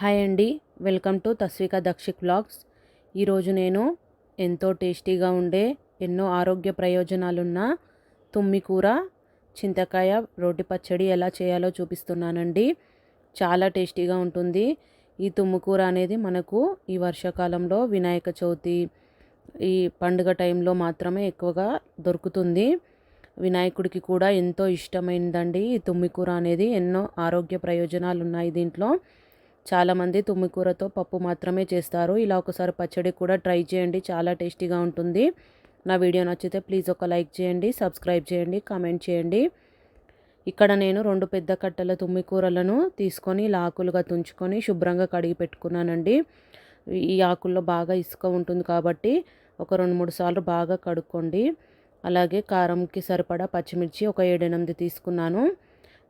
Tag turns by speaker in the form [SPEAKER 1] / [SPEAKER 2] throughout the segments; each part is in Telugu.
[SPEAKER 1] హాయ్ అండి. Welcome to Tasvika Dakshik blogs ఈరోజు నేను ఎంతో టేస్టీగా ఉండే ఎన్నో ఆరోగ్య ప్రయోజనాలున్న తుమ్మి కూర చింతకాయ రోటి పచ్చడి ఎలా చేయాలో చూపిస్తున్నానండి. చాలా టేస్టీగా ఉంటుంది. ఈ తుమ్ము కూర అనేది మనకు ఈ వర్షాకాలంలో వినాయక చవితి ఈ పండుగ టైంలో మాత్రమే ఎక్కువగా దొరుకుతుంది. వినాయకుడికి కూడా ఎంతో ఇష్టమైందండి ఈ తుమ్మి కూర అనేది. ఎన్నో ఆరోగ్య ప్రయోజనాలు ఉన్నాయి దీంట్లో. చాలామంది తుమ్మికూరతో పప్పు మాత్రమే చేస్తారు. ఇలా ఒకసారి పచ్చడి కూడా ట్రై చేయండి. చాలా టేస్టీగా ఉంటుంది. నా వీడియో నచ్చితే ప్లీజ్ ఒక లైక్ చేయండి సబ్స్క్రైబ్ చేయండి కామెంట్ చేయండి. ఇక్కడ నేను రెండు పెద్ద కట్టెల తుమ్మికూరలను తీసుకొని ఇలా ఆకులుగా తుంచుకొని శుభ్రంగా కడిగి పెట్టుకున్నానండి. ఈ ఆకుల్లో బాగా ఇసుక ఉంటుంది కాబట్టి ఒక రెండు మూడు సార్లు బాగా కడుక్కోండి. అలాగే కారంకి సరిపడా పచ్చిమిర్చి ఒక ఏడెనిమిది తీసుకున్నాను.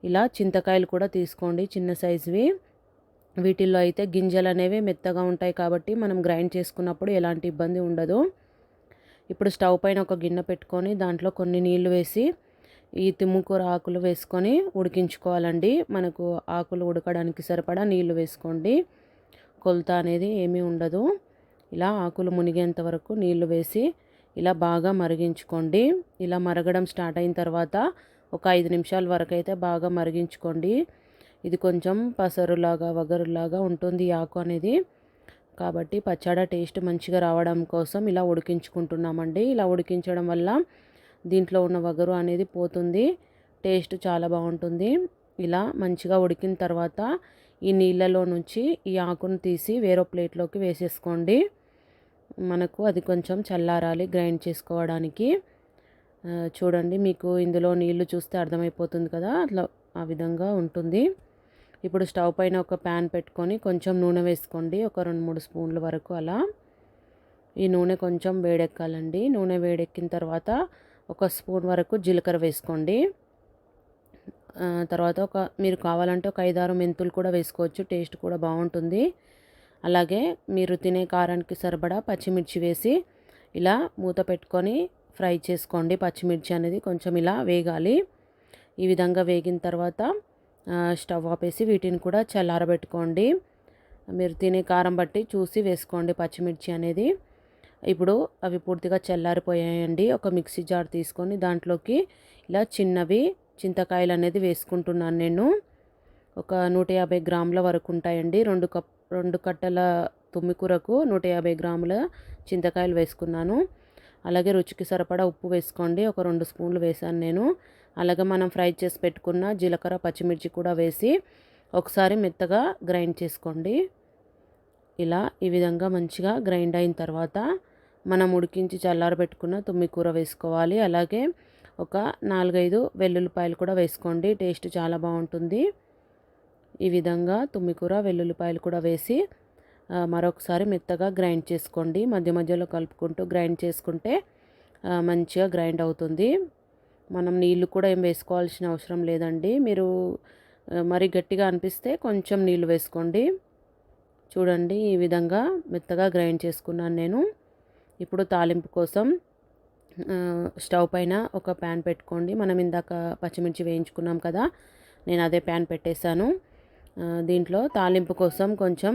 [SPEAKER 1] ఇలా చింతకాయలు కూడా తీసుకోండి చిన్న సైజువి. వీటిల్లో అయితే గింజలు అనేవి మెత్తగా ఉంటాయి కాబట్టి మనం గ్రైండ్ చేసుకున్నప్పుడు ఎలాంటి ఇబ్బంది ఉండదు. ఇప్పుడు స్టవ్ పైన ఒక గిన్నె పెట్టుకొని దాంట్లో కొన్ని నీళ్ళు వేసి ఈ తిమ్ముకూర ఆకులు వేసుకొని ఉడికించుకోవాలండి. మనకు ఆకులు ఉడకడానికి సరిపడా నీళ్ళు వేసుకోండి. కొలత అనేది ఏమీ ఉండదు. ఇలా ఆకులు మునిగేంత వరకు నీళ్ళు వేసి ఇలా బాగా మరిగించుకోండి. ఇలా మరగడం స్టార్ట్ అయిన తర్వాత ఒక ఐదు నిమిషాల వరకు అయితే బాగా మరిగించుకోండి. ఇది కొంచెం పసరులాగా వగరులాగా ఉంటుంది ఈ ఆకు అనేది. కాబట్టి పచ్చడి టేస్ట్ మంచిగా రావడం కోసం ఇలా ఉడికించుకుంటున్నామండి. ఇలా ఉడికించడం వల్ల దీంట్లో ఉన్న వగరు అనేది పోతుంది. టేస్ట్ చాలా బాగుంటుంది. ఇలా మంచిగా ఉడికిన తర్వాత ఈ నీళ్ళలో నుంచి ఈ ఆకును తీసి వేరే ప్లేట్లోకి వేసేసుకోండి. మనకు అది కొంచెం చల్లారాలి గ్రైండ్ చేసుకోవడానికి. చూడండి మీకు ఇందులో నీళ్ళు చూస్తే అర్థమైపోతుంది కదా అట్లా ఆ విధంగా ఉంటుంది. ఇప్పుడు స్టవ్ పైన ఒక ప్యాన్ పెట్టుకొని కొంచెం నూనె వేసుకోండి. ఒక రెండు మూడు స్పూన్ల వరకు అలా. ఈ నూనె కొంచెం వేడెక్కాలండి. నూనె వేడెక్కిన తర్వాత ఒక స్పూన్ వరకు జీలకర్ర వేసుకోండి. తర్వాత ఒక మీరు కావాలంటే ఒక ఐదారు మెంతులు కూడా వేసుకోవచ్చు. టేస్ట్ కూడా బాగుంటుంది. అలాగే మీరు తినే కారానికి సరిపడా పచ్చిమిర్చి వేసి ఇలా మూత పెట్టుకొని ఫ్రై చేసుకోండి. పచ్చిమిర్చి అనేది కొంచెం ఇలా వేగాలి. ఈ విధంగా వేగిన తర్వాత స్టవ్ ఆపేసి వీటిని కూడా చల్లారబెట్టుకోండి. మీరు తినే కారం బట్టి చూసి వేసుకోండి పచ్చిమిర్చి అనేది. ఇప్పుడు అవి పూర్తిగా చల్లారిపోయాయండి. ఒక మిక్సీ జార్ తీసుకొని దాంట్లోకి ఇలా చిన్నవి చింతకాయలు అనేది వేసుకుంటున్నాను నేను. ఒక నూట యాభై గ్రాముల వరకు ఉంటాయండి. రెండు కప్ రెండు కట్టల తుమ్మికూరకు నూట యాభై గ్రాముల చింతకాయలు వేసుకున్నాను. అలాగే రుచికి సరిపడా ఉప్పు వేసుకోండి. ఒక రెండు స్పూన్లు వేసాను నేను. అలాగే మనం ఫ్రై చేసి పెట్టుకున్న జీలకర్ర పచ్చిమిర్చి కూడా వేసి ఒకసారి మెత్తగా గ్రైండ్ చేసుకోండి. ఇలా ఈ విధంగా మంచిగా గ్రైండ్ అయిన తర్వాత మనం ఉడికించి చల్లారబెట్టుకున్న తుమ్మి కూర వేసుకోవాలి. అలాగే ఒక నాలుగైదు వెల్లుల్లిపాయలు కూడా వేసుకోండి. టేస్ట్ చాలా బాగుంటుంది. ఈ విధంగా తుమ్మికూర వెల్లుల్లిపాయలు కూడా వేసి మరొకసారి మెత్తగా గ్రైండ్ చేసుకోండి. మధ్య మధ్యలో కలుపుకుంటూ గ్రైండ్ చేసుకుంటే మంచిగా గ్రైండ్ అవుతుంది. మనం నీళ్ళు కూడా ఏం వేసుకోవాల్సిన అవసరం లేదండి. మీరు మరి గట్టిగా అనిపిస్తే కొంచెం నీళ్ళు వేసుకోండి. చూడండి ఈ విధంగా మెత్తగా గ్రైండ్ చేసుకున్నాను నేను. ఇప్పుడు తాలింపు కోసం స్టవ్ పైన ఒక ప్యాన్ పెట్టుకోండి. మనం ఇందాక పచ్చిమిర్చి వేయించుకున్నాం కదా నేను అదే ప్యాన్ పెట్టేశాను. దీంట్లో తాలింపు కోసం కొంచెం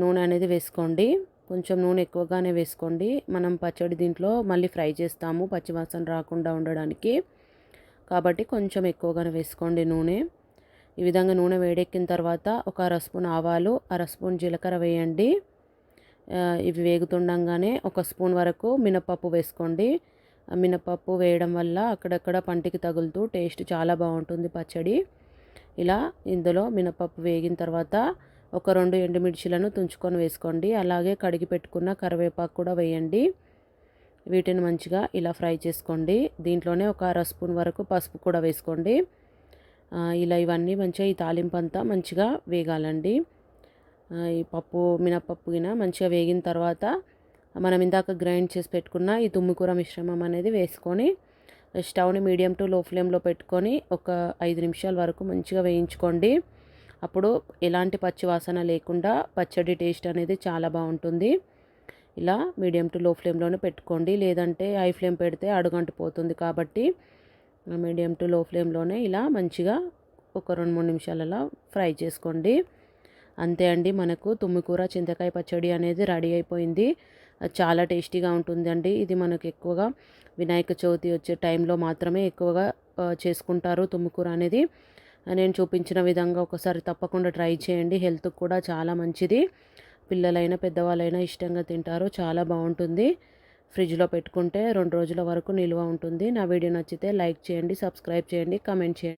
[SPEAKER 1] నూనె అనేది వేసుకోండి. కొంచెం నూనె ఎక్కువగానే వేసుకోండి. మనం పచ్చడి దీంట్లో మళ్ళీ ఫ్రై చేస్తాము. పచ్చివాసన రాకుండా ఉండడానికి. కాబట్టి కొంచెం ఎక్కువగానే వేసుకోండి నూనె. ఈ విధంగా నూనె వేడెక్కిన తర్వాత ఒక అర స్పూన్ ఆవాలు అర స్పూన్ జీలకర్ర వేయండి. ఇవి వేగుతుండగానే ఒక స్పూన్ వరకు మినపప్పు వేసుకోండి. మినపప్పు వేయడం వల్ల అక్కడక్కడ పంటికి తగులుతూ టేస్ట్ చాలా బాగుంటుంది పచ్చడి. ఇలా ఇందులో మినపప్పు వేగిన తర్వాత ఒక రెండు ఎండుమిర్చిలను తుంచుకొని వేసుకోండి. అలాగే కడిగి పెట్టుకున్న కరివేపాకు కూడా వేయండి. వీటిని మంచిగా ఇలా ఫ్రై చేసుకోండి. దీంట్లోనే ఒక అర స్పూన్ వరకు పసుపు కూడా వేసుకోండి. ఇలా ఇవన్నీ మంచిగా ఈ తాలింపు అంతా మంచిగా వేగాలండి. ఈ పప్పు మినపప్పు గిన మంచిగా వేగిన తర్వాత మనం ఇందాక గ్రైండ్ చేసి పెట్టుకున్న ఈ తుమ్మికూర మిశ్రమం అనేది వేసుకొని స్టవ్ని మీడియం టు లో ఫ్లేమ్లో పెట్టుకొని ఒక ఐదు నిమిషాల వరకు మంచిగా వేయించుకోండి. అప్పుడు ఎలాంటి పచ్చి వాసన లేకుండా పచ్చడి టేస్ట్ అనేది చాలా బాగుంటుంది. ఇలా మీడియం టు లో ఫ్లేమ్లోనే పెట్టుకోండి. లేదంటే హై ఫ్లేమ్ పెడితే అడుగంటిపోతుంది కాబట్టి మీడియం టు లో ఫ్లేమ్లోనే ఇలా మంచిగా ఒక రెండు మూడు నిమిషాలలో ఫ్రై చేసుకోండి. అంతే అండి మనకు తుమ్మికూర చింతకాయ పచ్చడి అనేది రెడీ అయిపోయింది. చాలా టేస్టీగా ఉంటుందండి. ఇది మనకు ఎక్కువగా వినాయక చవితి వచ్చే టైంలో మాత్రమే ఎక్కువగా చేసుకుంటారు తుమ్మికూర అనేది. నేను చూపించిన విధంగా ఒకసారి తప్పకుండా ట్రై చేయండి. హెల్త్కి కూడా చాలా మంచిది. పిల్లలైనా పెద్దవాళ్ళైనా ఇష్టంగా తింటారు. చాలా బాగుంటుంది. ఫ్రిడ్జ్లో పెట్టుకుంటే రెండు రోజుల వరకు నిల్వ ఉంటుంది. నా వీడియో నచ్చితే లైక్ చేయండి సబ్స్క్రైబ్ చేయండి కమెంట్ చేయండి.